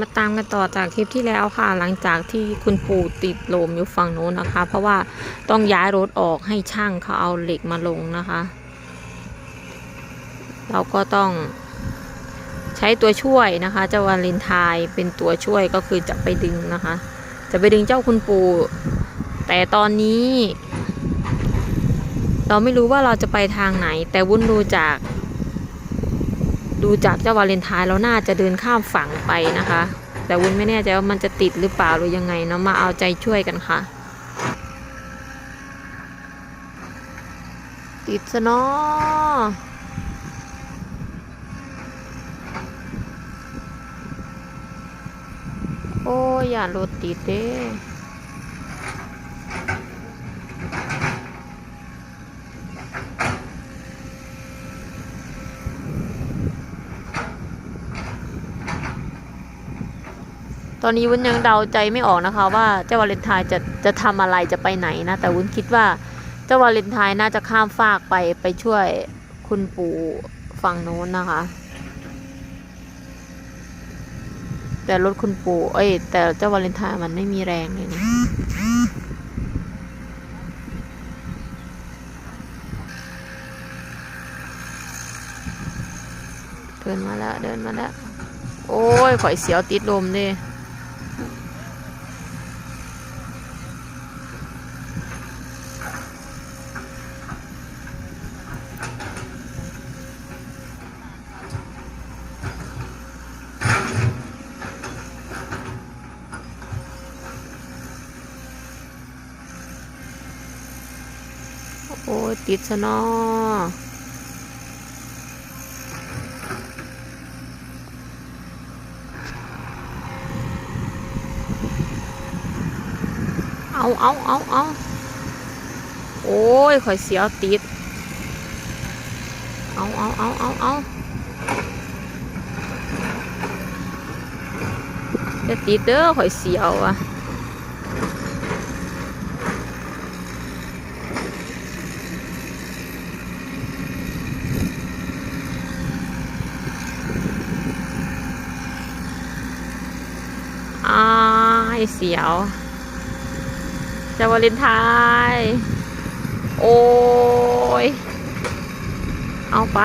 มาตามกันต่อจากคลิปที่แล้วค่ะ หลังจากที่คุณปู่ติดลมอยู่ฝั่งโน้นนะคะ เพราะว่าต้องย้ายรถออกให้ช่างเขาเอาเหล็กมาลงนะคะ เราก็ต้องใช้ตัวช่วยนะคะ เจ้าวาเลนไทน์เป็นตัวช่วยก็คือจะไปดึงนะคะ จะไปดึงเจ้าคุณปู่ แต่ตอนนี้ เราไม่รู้ว่าเราจะไปทางไหน แต่วุ้นดูจาก ดูจากเจ้าวาเลนไทน์เราน่าจะเดินข้ามฝั่งไปนะคะ แต่วุ้นไม่แน่ใจว่ามันจะติดหรือเปล่าหรือยังไงเนาะมาเอาใจช่วยกันค่ะ ติดซะเนาะโอ้ยอย่ารถติดเด้ ตอนนี้วุ้นยังเดาใจไม่ออกนะคะ ว่าเจ้าวาเลนไทน์จะจะทำอะไรจะไปไหนนะ แต่วุ้นคิดว่าเจ้าวาเลนไทน์น่าจะข้ามฟากไปไปช่วยคุณปู่ฝั่งโน้นนะคะ แต่รถคุณปู่เอ้ย แต่เจ้าวาเลนไทน์มันไม่มีแรงเลยนะเดินมาแล้วเดินมาแล้ว โอ้ยข่อยเสียวติดลมดิ โอ้ยติดซะนอเอาเอาเอาเอาโอ้ยข่อยเสียวติด เอาเอาเอาเอาเอาจะติดเด้อข่อยเสียวอะ อ้าย เสียวจะวาเลนไทน์โอ้ย เอาไป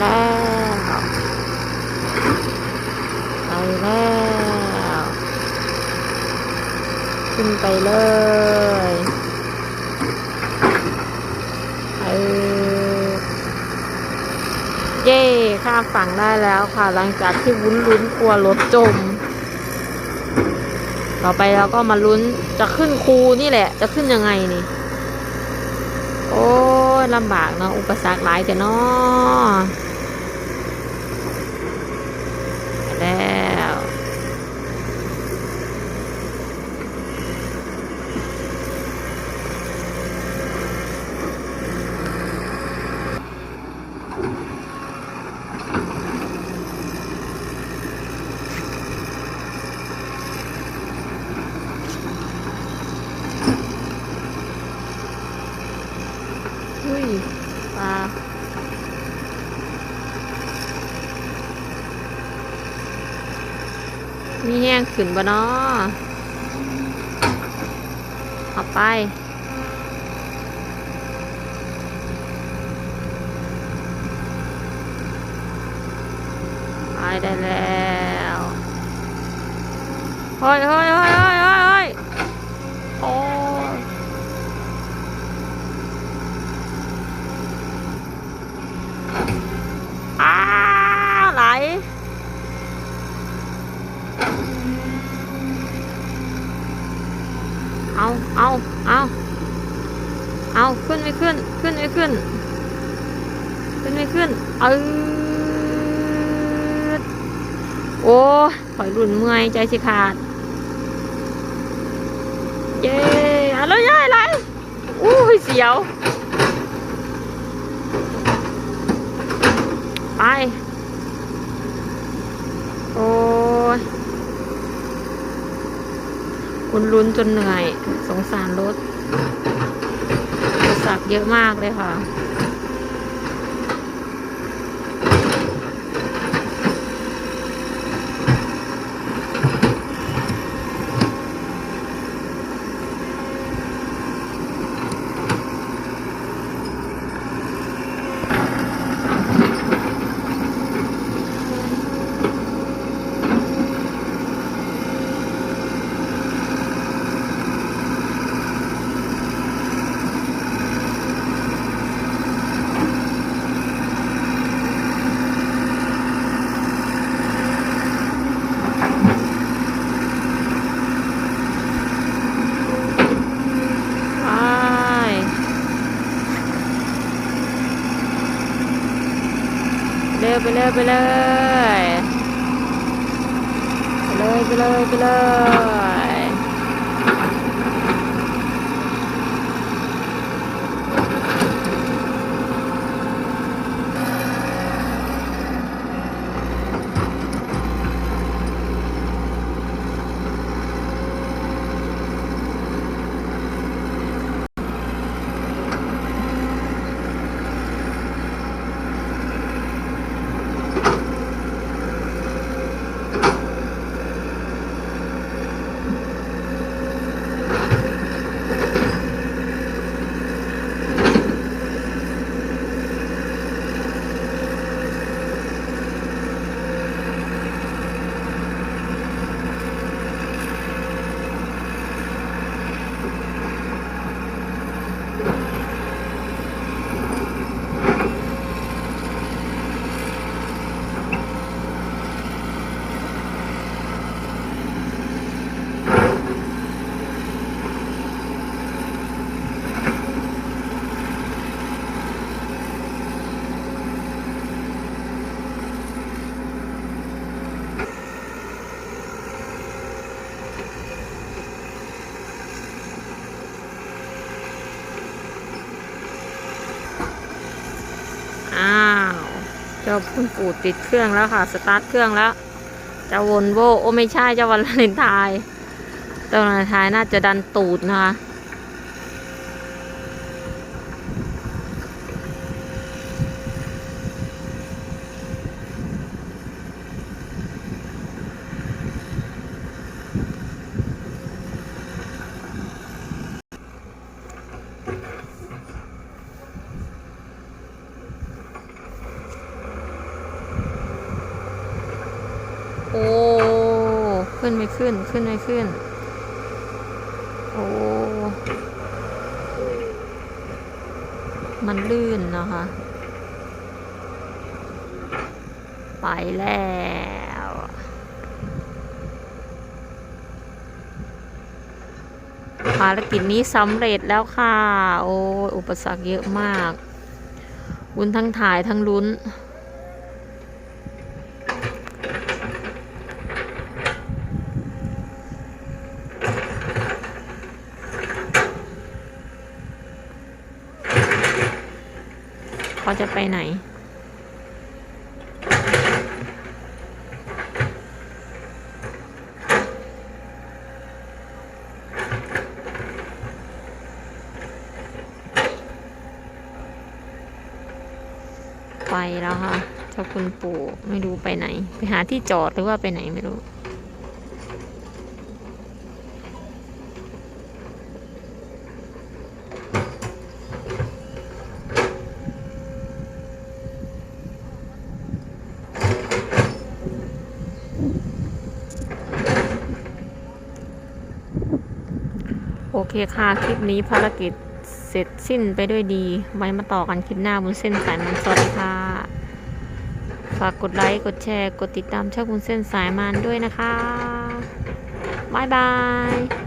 แล้วไปแล้วขึ้นไปเลยเออเย่ข้ามฝั่งได้แล้วค่ะ หลังจากที่วุ้นลุ้นกลัวรถจม ต่อไปเราก็มาลุ้นจะขึ้นคูนี่แหละ จะขึ้นยังไงนี่ โอ้ยลำบากเนาะอุปสรรคหลายแต่เนาะ มีแห้งขึ้นบ่เนาะออกไป ไปได้แล้ว เฮ้ยเฮ้ยเฮ้ย ขึ้นไม่ขึ้นไม่ขึ้น เออโอ้ยข่อยรุ่นเมื่อยใจสิขาด เย้อะไรย่ายอะไรอู้เสียว ไป โอ้ยคุณลุ้นจนเหนื่อย สงสารรถ สรรคเยอะมากเลยค่ะ ไป เร็วไปเลยไปเลยไปเลยไปเลยไปเลยอ้าวเจ้า คุณปู่ติดเครื่องแล้วค่ะ สตาร์ทเครื่องแล้วเจะวนโวโอไม่ใช่เจ้าวันเลนไทายเจ้าวันเลนไทายน่าจะดันตูดนะคะ โอ้ ขึ้นไม่ขึ้น ขึ้นไม่ขึ้น โอ้ มันลื่นนะคะ ไปแล้วภารกิจนี้สำเร็จแล้วค่ะ โอ้ อุปสรรคเยอะมาก วุ้นทั้งถ่ายทั้งลุ้น เขาจะไปไหน ไปแล้วค่ะเจ้าคุณปู่ไม่รู้ไปไหน ไปหาที่จอดหรือว่าไปไหนไม่รู้ เคค่ะ คลิปนี้ภารกิจเสร็จสิ้นไปด้วยดี ไว้มาต่อกันคลิปหน้าบนเส้นสายมันสวัสดีค่ะ ฝากกดไลค์ กดแชร์ กดติดตามช่องบนเส้นสายมันด้วยนะคะ บ๊ายบาย